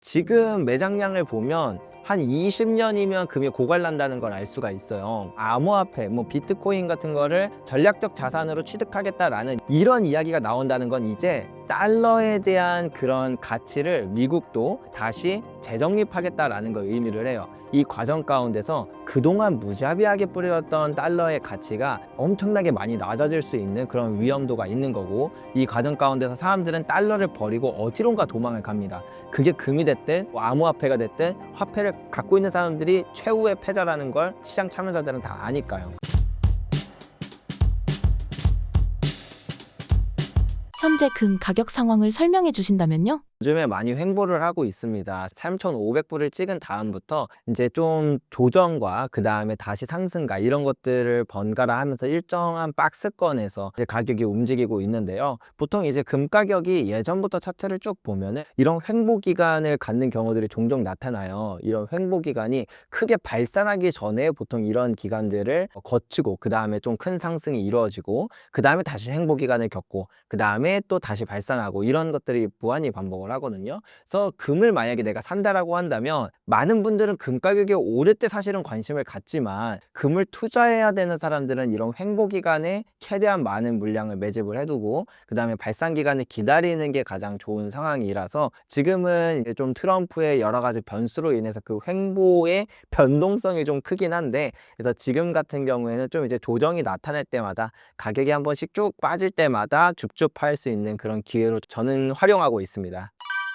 지금 매장량을 보면 한 20년이면 금이 고갈난다는 걸 알 수가 있어요. 암호화폐, 뭐 비트코인 같은 거를 전략적 자산으로 취득하겠다라는 이런 이야기가 나온다는 건 이제 달러에 대한 그런 가치를 미국도 다시 재정립하겠다라는 걸 의미를 해요. 이 과정 가운데서 그동안 무자비하게 뿌려왔던 달러의 가치가 엄청나게 많이 낮아질 수 있는 그런 위험도가 있는 거고 이 과정 가운데서 사람들은 달러를 버리고 어디론가 도망을 갑니다. 그게 금이 됐든 뭐 암호화폐가 됐든 화폐를 갖고 있는 사람들이 최후의 패자라는 걸 시장 참여자들은 다 아니까요. 현재 금 가격 상황을 설명해 주신다면요? 요즘에 많이 횡보를 하고 있습니다. 3,500불을 찍은 다음부터 이제 좀 조정과 그 다음에 다시 상승가 이런 것들을 번갈아 하면서 일정한 박스권에서 가격이 움직이고 있는데요. 보통 이제 금 가격이 예전부터 차트를 쭉 보면은 이런 횡보 기간을 갖는 경우들이 종종 나타나요. 이런 횡보 기간이 크게 발산하기 전에 보통 이런 기간들을 거치고 그 다음에 좀 큰 상승이 이루어지고 그 다음에 다시 횡보 기간을 겪고 그 다음에 또 다시 발산하고 이런 것들이 무한히 반복을 하거든요. 그래서 금을 만약에 내가 산다라고 한다면 많은 분들은 금 가격이 오를 때 사실은 관심을 갖지만 금을 투자해야 되는 사람들은 이런 횡보 기간에 최대한 많은 물량을 매집을 해두고 그 다음에 발산 기간을 기다리는 게 가장 좋은 상황이라서 지금은 좀 트럼프의 여러 가지 변수로 인해서 그 횡보의 변동성이 좀 크긴 한데 그래서 지금 같은 경우에는 좀 이제 조정이 나타날 때마다 가격이 한 번씩 쭉 빠질 때마다 줍줍 할 수 있는 그런 기회로 저는 활용하고 있습니다.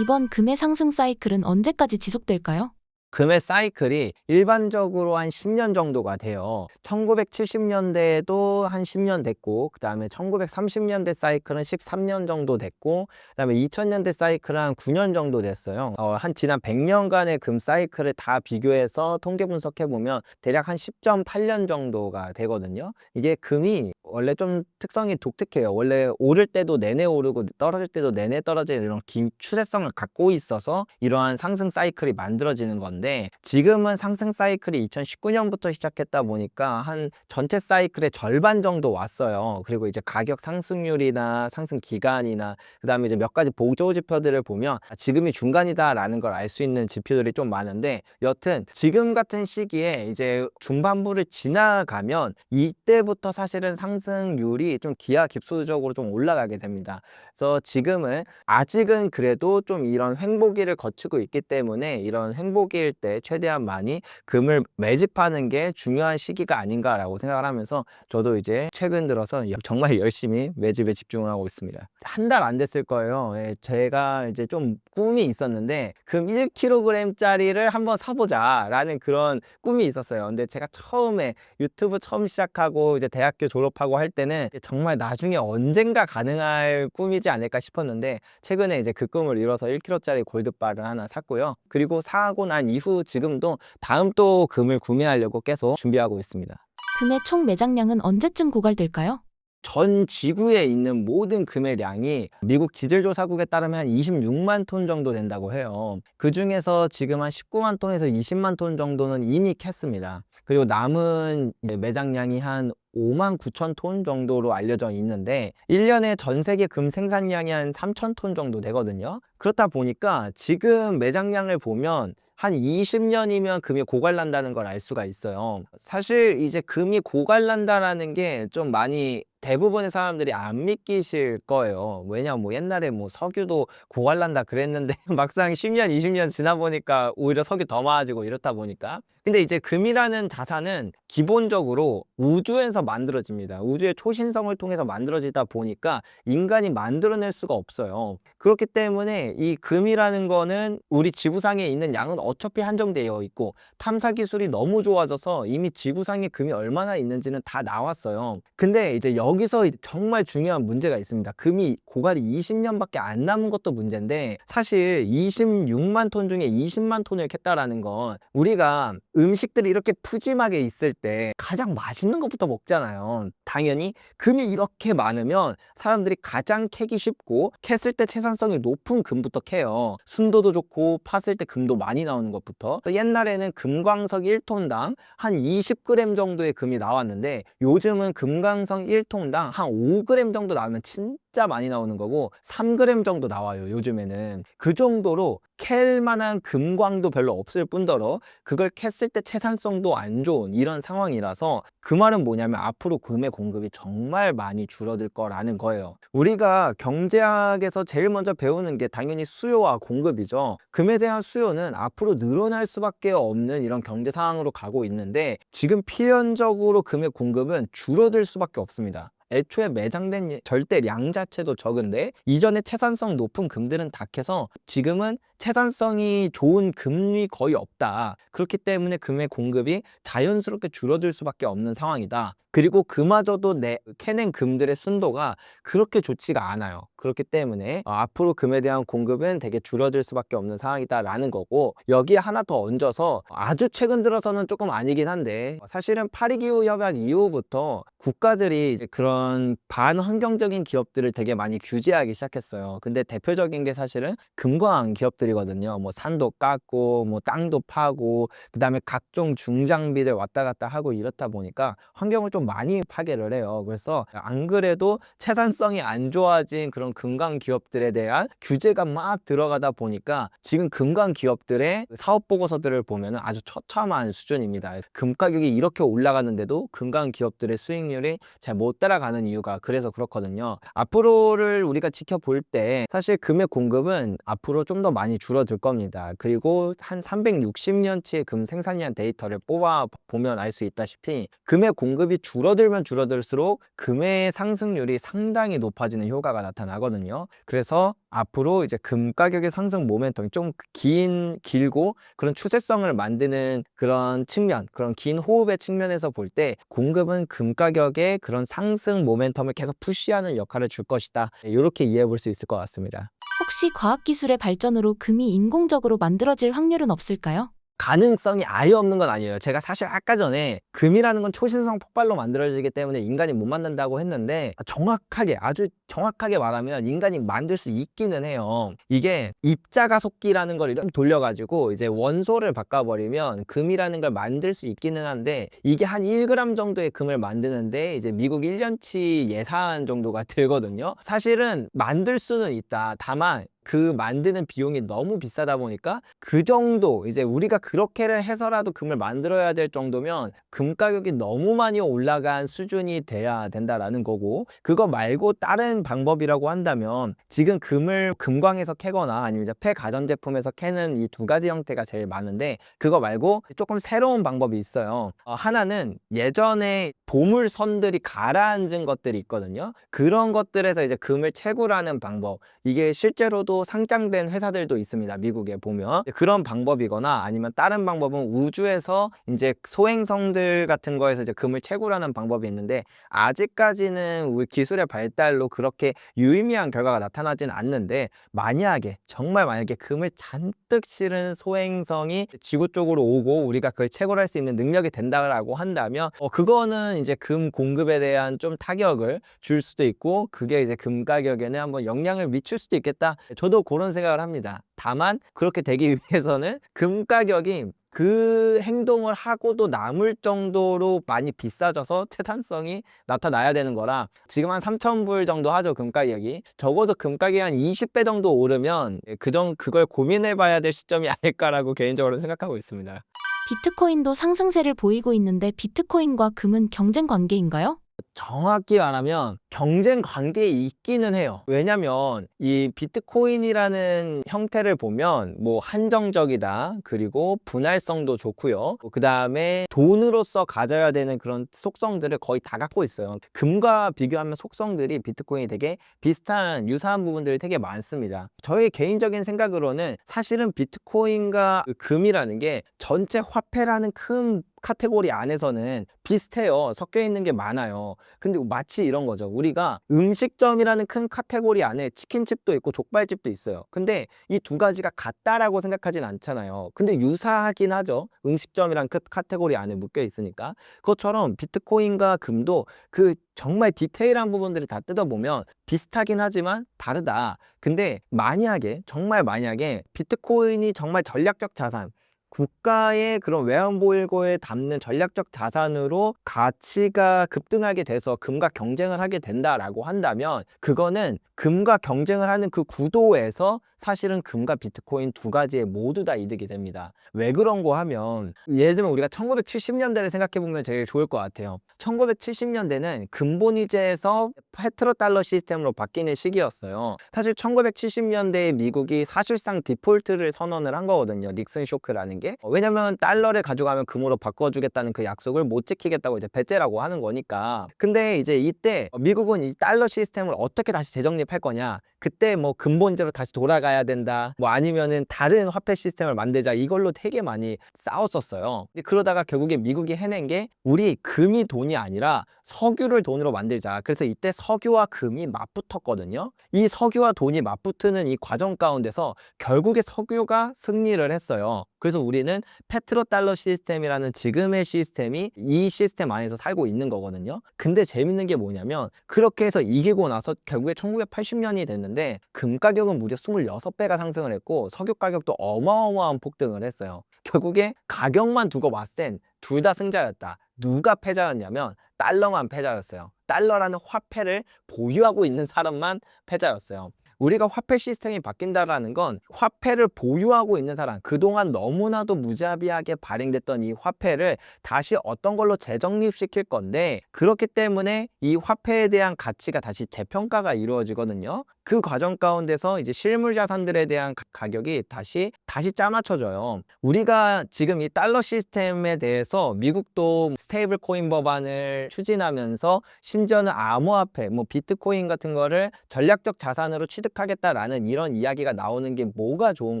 이번 금의 상승 사이클은 언제까지 지속될까요? 금의 사이클이 일반적으로 한 10년 정도가 돼요. 1970년대에도 한 10년 됐고, 그 다음에 1930년대 사이클은 13년 정도 됐고, 그 다음에 2000년대 사이클은 한 9년 정도 됐어요. 어, 한 지난 100년간의 금 사이클을 다 비교해서 통계 분석해보면 대략 한 10.8년 정도가 되거든요. 이게 금이 원래 좀 특성이 독특해요. 원래 오를 때도 내내 오르고 떨어질 때도 내내 떨어지는 이런 긴 추세성을 갖고 있어서 이러한 상승 사이클이 만들어지는 건데 지금은 상승 사이클이 2019년부터 시작했다 보니까 한 전체 사이클의 절반 정도 왔어요. 그리고 이제 가격 상승률이나 상승 기간이나 그다음에 이제 몇 가지 보조 지표들을 보면 아, 지금이 중간이다라는 걸 알 수 있는 지표들이 좀 많은데 여튼 지금 같은 시기에 이제 중반부를 지나가면 이때부터 사실은 상 승률이 좀 기하급수적으로 좀 올라가게 됩니다. 그래서 지금은 아직은 그래도 좀 이런 횡보기를 거치고 있기 때문에 이런 횡보기일 때 최대한 많이 금을 매집하는 게 중요한 시기가 아닌가라고 생각을 하면서 저도 이제 최근 들어서 여- 정말 열심히 매집에 집중을 하고 있습니다. 한 달 안 됐을 거예요. 예, 제가 이제 좀 꿈이 있었는데 금 1kg짜리를 한번 사보자 라는 그런 꿈이 있었어요. 근데 제가 처음에 유튜브 처음 시작하고 이제 대학교 졸업하고 할 때는 정말 나중에 언젠가 가능할 꿈이지 않을까 싶었는데 최근에 이제 그 꿈을 이뤄서 1kg짜리 골드바를 하나 샀고요. 그리고 사고 난 이후 지금도 다음 또 금을 구매하려고 계속 준비하고 있습니다. 금의 총 매장량은 언제쯤 고갈될까요? 전 지구에 있는 모든 금의 량이 미국 지질조사국에 따르면 한 26만 톤 정도 된다고 해요. 그 중에서 지금 한 19만 톤에서 20만 톤 정도는 이미 캤습니다. 그리고 남은 매장량이 한 5만 9천 톤 정도로 알려져 있는데 1년에 전 세계 금 생산량이 한 3천 톤 정도 되거든요. 그렇다 보니까 지금 매장량을 보면 한 20년이면 금이 고갈난다는 걸 알 수가 있어요. 사실 이제 금이 고갈난다라는 게 좀 많이 대부분의 사람들이 안 믿기실 거예요. 왜냐면 뭐 옛날에 뭐 석유도 고갈난다 그랬는데 막상 10년, 20년 지나 보니까 오히려 석유 더 많아지고 이렇다 보니까. 근데 이제 금이라는 자산은 기본적으로 우주에서 만들어집니다. 우주의 초신성을 통해서 만들어지다 보니까 인간이 만들어낼 수가 없어요. 그렇기 때문에 이 금이라는 거는 우리 지구상에 있는 양은 어차피 한정되어 있고 탐사 기술이 너무 좋아져서 이미 지구상에 금이 얼마나 있는지는 다 나왔어요. 근데 이제 여기서 정말 중요한 문제가 있습니다. 금이 고갈이 20년밖에 안 남은 것도 문제인데 사실 26만 톤 중에 20만 톤을 캤다라는 건 우리가 음식들이 이렇게 푸짐하게 있을 때 가장 맛있는 것부터 먹 잖아요. 당연히 금이 이렇게 많으면 사람들이 가장 캐기 쉽고 캤을 때 생산성이 높은 금부터 캐요. 순도도 좋고 팠을 때 금도 많이 나오는 것부터. 옛날에는 금광석 1톤당 한 20g 정도의 금이 나왔는데 요즘은 금광석 1톤당 한 5g 정도 나오면 진짜 진짜 많이 나오는 거고 3g 정도 나와요 요즘에는. 그 정도로 캘 만한 금광도 별로 없을 뿐더러 그걸 캤을 때 채산성도 안 좋은 이런 상황이라서 그 말은 뭐냐면 앞으로 금의 공급이 정말 많이 줄어들 거라는 거예요. 우리가 경제학에서 제일 먼저 배우는 게 당연히 수요와 공급이죠. 금에 대한 수요는 앞으로 늘어날 수밖에 없는 이런 경제 상황으로 가고 있는데 지금 필연적으로 금의 공급은 줄어들 수밖에 없습니다 애초에 매장된 절대량 자체도 적은데 이전에 채산성 높은 금들은 다 캐서 지금은 채산성이 좋은 금이 거의 없다. 그렇기 때문에 금의 공급이 자연스럽게 줄어들 수밖에 없는 상황이다. 그리고 그마저도 내 캐낸 금들의 순도가 그렇게 좋지가 않아요. 그렇기 때문에 어, 앞으로 금에 대한 공급은 되게 줄어들 수밖에 없는 상황이다라는 거고 여기에 하나 더 얹어서 아주 최근 들어서는 조금 아니긴 한데 사실은 파리기후 협약 이후부터 국가들이 이제 그런 반환경적인 기업들을 되게 많이 규제하기 시작했어요. 근데 대표적인 게 사실은 금광 기업들이거든요. 뭐 산도 깎고 뭐 땅도 파고 그다음에 각종 중장비들 왔다 갔다 하고 이렇다 보니까 환경을 좀 많이 파괴를 해요. 그래서 안 그래도 채산성이 안 좋아진 그런 금강 기업들에 대한 규제가 막 들어가다 보니까 지금 금강 기업들의 사업 보고서들을 보면 아주 처참한 수준입니다. 금 가격이 이렇게 올라가는데도 금강 기업들의 수익률이 잘 못 따라 가는 이유가 그래서 그렇거든요. 앞으로를 우리가 지켜볼 때 사실 금의 공급은 앞으로 좀 더 많이 줄어들 겁니다. 그리고 한 360년치의 금 생산량 데이터를 뽑아 보면 알 수 있다시피 금의 공급이 줄어들면 줄어들수록 금의 상승률이 상당히 높아지는 효과가 나타나거든요. 그래서 앞으로 이제 금 가격의 상승 모멘텀이 좀 긴, 길고 그런 추세성을 만드는 그런 측면, 그런 긴 호흡의 측면에서 볼 때 공급은 금 가격의 그런 상승 모멘텀을 계속 푸시하는 역할을 줄 것이다. 이렇게 이해해 볼 수 있을 것 같습니다. 혹시 과학기술의 발전으로 금이 인공적으로 만들어질 확률은 없을까요? 가능성이 아예 없는 건 아니에요. 제가 사실 아까 전에 금이라는 건 초신성 폭발로 만들어지기 때문에 인간이 못 만든다고 했는데 정확하게 아주 정확하게 말하면 인간이 만들 수 있기는 해요. 이게 입자가속기라는 걸 이렇게 돌려가지고 이제 원소를 바꿔버리면 금이라는 걸 만들 수 있기는 한데 이게 한 1g 정도의 금을 만드는데 이제 미국 1년치 예산 정도가 들거든요. 사실은 만들 수는 있다. 다만 그 만드는 비용이 너무 비싸다 보니까 그 정도 이제 우리가 그렇게를 해서라도 금을 만들어야 될 정도면 금 가격이 너무 많이 올라간 수준이 돼야 된다라는 거고 그거 말고 다른 방법이라고 한다면 지금 금을 금광에서 캐거나 아니면 이제 폐 가전제품에서 캐는 이 두 가지 형태가 제일 많은데 그거 말고 조금 새로운 방법이 있어요. 어, 하나는 예전에 보물선들이 가라앉은 것들이 있거든요. 그런 것들에서 이제 금을 채굴하는 방법 이게 실제로도 상장된 회사들도 있습니다. 미국에 보면 그런 방법이거나 아니면 다른 방법은 우주에서 이제 소행성들 같은 거에서 이제 금을 채굴하는 방법이 있는데 아직까지는 우리 기술의 발달로 그렇게 유의미한 결과가 나타나진 않는데 만약에 정말 만약에 금을 잔뜩 실은 소행성이 지구 쪽으로 오고 우리가 그걸 채굴할 수 있는 능력이 된다라고 한다면 어 그거는 이제 금 공급에 대한 좀 타격을 줄 수도 있고 그게 이제 금 가격에는 한번 영향을 미칠 수도 있겠다. 저도 그런 생각을 합니다. 다만 그렇게 되기 위해서는 금 가격이 그 행동을 하고도 남을 정도로 많이 비싸져서 채탄성이 나타나야 되는 거라 지금 한 3,000불 정도 하죠 금 가격이 적어도 금 가격이 한 20배 정도 오르면 그정 그걸 고민해 봐야 될 시점이 아닐까라고 개인적으로 생각하고 있습니다. 비트코인도 상승세를 보이고 있는데 비트코인과 금은 경쟁 관계인가요? 정확히 말하면 경쟁 관계에 있기는 해요. 왜냐면 이 비트코인이라는 형태를 보면 뭐 한정적이다. 그리고 분할성도 좋고요. 그 다음에 돈으로서 가져야 되는 그런 속성들을 거의 다 갖고 있어요. 금과 비교하면 속성들이 비트코인이 되게 비슷한 유사한 부분들이 되게 많습니다. 저의 개인적인 생각으로는 사실은 비트코인과 그 금이라는 게 전체 화폐라는 큰 카테고리 안에서는 비슷해요. 섞여 있는 게 많아요. 근데 마치 이런 거죠. 우리가 음식점이라는 큰 카테고리 안에 치킨집도 있고 족발집도 있어요. 근데 이 두 가지가 같다라고 생각하진 않잖아요. 근데 유사하긴 하죠. 음식점이란 그 카테고리 안에 묶여 있으니까. 그것처럼 비트코인과 금도 그 정말 디테일한 부분들을 다 뜯어보면 비슷하긴 하지만 다르다. 근데 만약에 정말 만약에 비트코인이 정말 전략적 자산 국가의 그런 외환보유고에 담는 전략적 자산으로 가치가 급등하게 돼서 금과 경쟁을 하게 된다라고 한다면 그거는 금과 경쟁을 하는 그 구도에서 사실은 금과 비트코인 두 가지에 모두 다 이득이 됩니다. 왜 그런 거 하면 예를 들면 우리가 1970년대를 생각해 보면 제일 좋을 것 같아요. 1970년대는 근본이제에서 페트로 달러 시스템으로 바뀌는 시기였어요. 사실 1970년대에 미국이 사실상 디폴트를 선언을 한 거거든요. 닉슨 쇼크라는 게. 어, 왜냐면 달러를 가져가면 금으로 바꿔주겠다는 그 약속을 못 지키겠다고 이제 배째라고 하는 거니까. 근데 이제 이때 미국은 이 달러 시스템을 어떻게 다시 재정립할 거냐. 그때 뭐 근본제로 다시 돌아가야 된다. 뭐 아니면은 다른 화폐 시스템을 만들자. 이걸로 되게 많이 싸웠었어요. 근데 그러다가 결국에 미국이 해낸 게 우리 금이 돈이 아니라 석유를 돈으로 만들자. 그래서 이때 석유와 금이 맞붙었거든요. 이 석유와 돈이 맞붙는 이 과정 가운데서 결국에 석유가 승리를 했어요. 그래서 우리는 페트로 달러 시스템이라는 지금의 시스템이 이 시스템 안에서 살고 있는 거거든요. 근데 재밌는 게 뭐냐면 그렇게 해서 이기고 나서 결국에 1980년이 됐는데 금 가격은 무려 26배가 상승을 했고 석유 가격도 어마어마한 폭등을 했어요. 결국에 가격만 두고 봤을 땐 둘 다 승자였다. 누가 패자였냐면 달러만 패자였어요. 달러라는 화폐를 보유하고 있는 사람만 패자였어요. 우리가 화폐 시스템이 바뀐다라는 건 화폐를 보유하고 있는 사람, 그동안 너무나도 무자비하게 발행됐던 이 화폐를 다시 어떤 걸로 재정립시킬 건데 그렇기 때문에 이 화폐에 대한 가치가 다시 재평가가 이루어지거든요. 그 과정 가운데서 이제 실물 자산들에 대한 가- 가격이 다시 다시 짜맞춰져요. 우리가 지금 이 달러 시스템에 대해서 미국도 스테이블 코인 법안을 추진하면서 심지어는 암호화폐, 뭐 비트코인 같은 거를 전략적 자산으로 취득하겠다라는 이런 이야기가 나오는 게 뭐가 좋은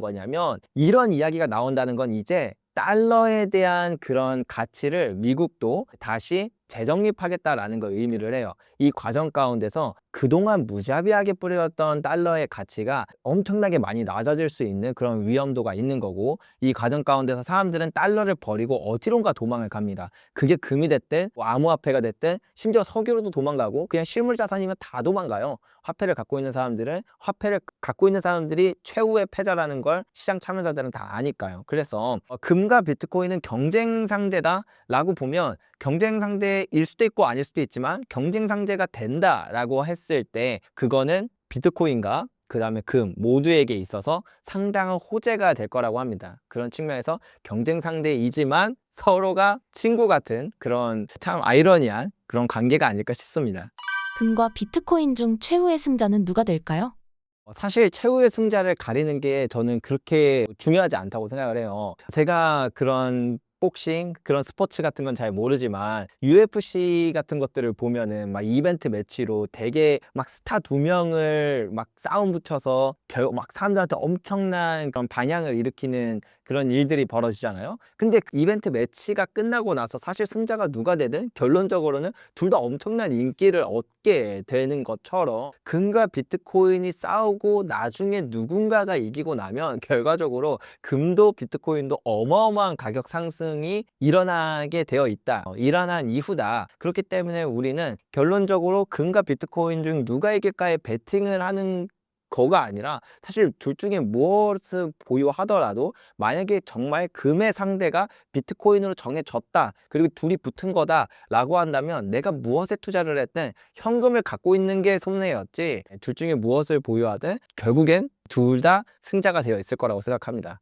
거냐면 이런 이야기가 나온다는 건 이제 달러에 대한 그런 가치를 미국도 다시 재정립하겠다라는 걸 의미를 해요. 이 과정 가운데서 그동안 무자비하게 뿌려졌던 달러의 가치가 엄청나게 많이 낮아질 수 있는 그런 위험도가 있는 거고 이 과정 가운데서 사람들은 달러를 버리고 어디론가 도망을 갑니다. 그게 금이 됐든 뭐 암호화폐가 됐든 심지어 석유로도 도망가고 그냥 실물 자산이면 다 도망가요. 화폐를 갖고 있는 사람들은 화폐를 갖고 있는 사람들이 최후의 패자라는 걸 시장 참여자들은 다 아니까요. 그래서 어, 금과 비트코인은 경쟁 상대다라고 보면 경쟁 상대 일 수도 있고 아닐 수도 있지만 경쟁 상대가 된다라고 했을 때 그거는 비트코인과 그 다음에 금 모두에게 있어서 상당한 호재가 될 거라고 합니다. 그런 측면에서 경쟁 상대이지만 서로가 친구 같은 그런 참 아이러니한 그런 관계가 아닐까 싶습니다. 금과 비트코인 중 최후의 승자는 누가 될까요? 어, 사실 최후의 승자를 가리는 게 저는 그렇게 중요하지 않다고 생각을 해요. 제가 그런 복싱 그런 스포츠 같은 건 잘 모르지만 UFC 같은 것들을 보면은 막 이벤트 매치로 되게 막 스타 두 명을 막 싸움 붙여서 결막 사람들한테 엄청난 그런 반향을 일으키는 그런 일들이 벌어지잖아요. 근데 그 이벤트 매치가 끝나고 나서 사실 승자가 누가 되든 결론적으로는 둘 다 엄청난 인기를 얻게 되는 것처럼 금과 비트코인이 싸우고 나중에 누군가가 이기고 나면 결과적으로 금도 비트코인도 어마어마한 가격 상승 이 일어나게 되어 있다. 어, 일어난 이후다. 그렇기 때문에 우리는 결론적으로 금과 비트코인 중 누가 이길까에 베팅을 하는 거가 아니라 사실 둘 중에 무엇을 보유하더라도 만약에 정말 금의 상대가 비트코인으로 정해졌다 그리고 둘이 붙은 거다라고 한다면 내가 무엇에 투자를 했든 현금을 갖고 있는 게 손해였지 둘 중에 무엇을 보유하든 결국엔 둘 다 승자가 되어 있을 거라고 생각합니다.